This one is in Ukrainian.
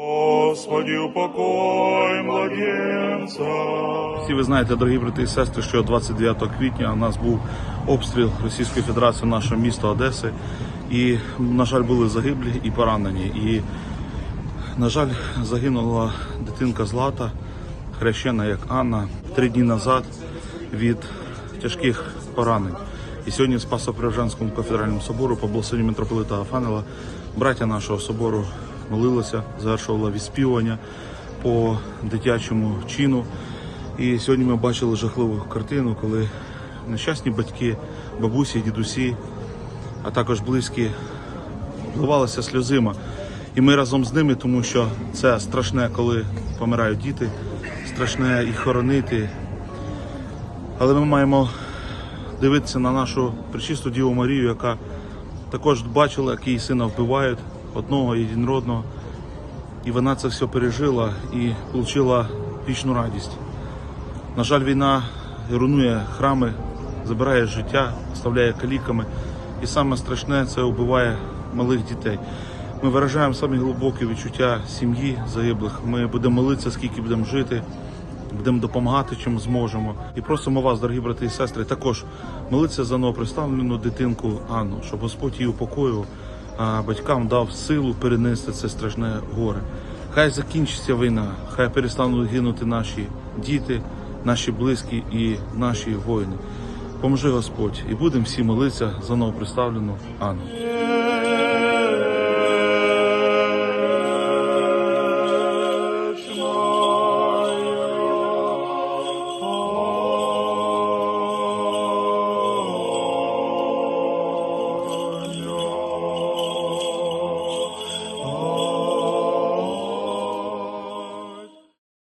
Господи, упокой младенца. Всі ви знаєте, дорогі брати і сестри, що 29 квітня у нас був обстріл Російської Федерації нашого міста Одеси. І, на жаль, були загиблі і поранені. І, на жаль, загинула дитинка Злата, хрещена як Анна, три дні назад від тяжких поранень. І сьогодні в Спасо-Преображенському кафедральному собору по благословенню митрополита Афанела браття нашого собору молилися, завершували відспівання по дитячому чину. І сьогодні ми бачили жахливу картину, коли нещасні батьки, бабусі, дідусі, а також близькі вливалися сльозима. І ми разом з ними, тому що це страшне, коли помирають діти, страшне їх хоронити. Але ми маємо дивитися на нашу пречисту Діву Марію, яка також бачила, як її сина вбивають, одного єдинродного. І вона це все пережила і отримала вічну радість. На жаль, війна руйнує храми, забирає життя, оставляє каліками. І саме страшне це вбиває малих дітей. Ми виражаємо самі глибокі відчуття сім'ї загиблих. Ми будемо молитися, скільки будемо жити, будемо допомагати, чим зможемо. І просимо вас, дорогі брати і сестри, також молитися за новоприставлену дитинку Анну, щоб Господь її упокоїв, батькам дав силу перенести це страшне горе. Хай закінчиться війна, хай перестануть гинути наші діти, наші близькі і наші воїни. Поможи Господь, і будемо всі молитися за новоприставлену Анну.